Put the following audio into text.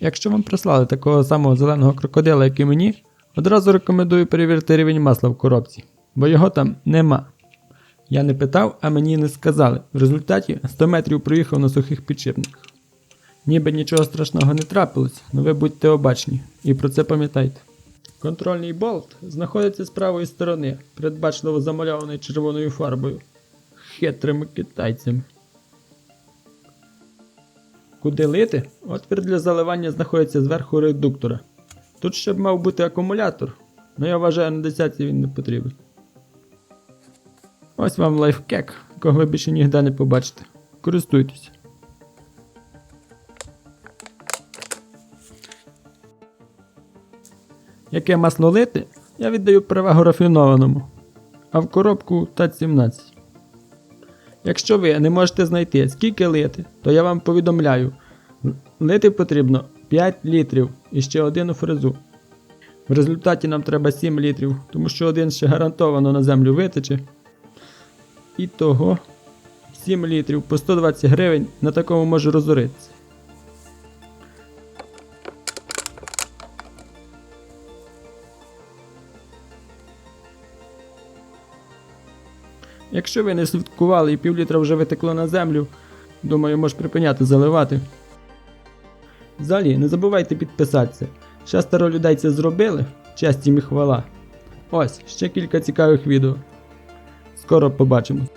Якщо вам прислали такого самого зеленого крокодила, як і мені, одразу рекомендую перевірити рівень масла в коробці, бо його там нема. Я не питав, а мені не сказали. В результаті 100 метрів проїхав на сухих підшипниках. Ніби нічого страшного не трапилось, але ви будьте обачні і про це пам'ятайте. Контрольний болт знаходиться з правої сторони, передбачливо замальований червоною фарбою. Хитрими китайцями. Куди лити? Отвір для заливання знаходиться зверху редуктора. Тут ще б мав бути акумулятор, але я вважаю, на десятці він не потрібен. Ось вам лайфкек, якого ви більше ніде не побачите. Користуйтесь. Яке масло лити, я віддаю перевагу рафінованому, а в коробку ТАЦ-17. Якщо ви не можете знайти, скільки лити, то я вам повідомляю, лити потрібно 5 літрів і ще один у фрезу. В результаті нам треба 7 літрів, тому що один ще гарантовано на землю витече. І того 7 літрів по 120 гривень на такому може розоритися. Якщо ви не слідкували і півлітра вже витекло на землю, думаю, можеш припиняти заливати. Взагалі, не забувайте підписатися. Шестеро людей це зробили, честь їм і хвала. Ось, ще кілька цікавих відео. Скоро побачимось.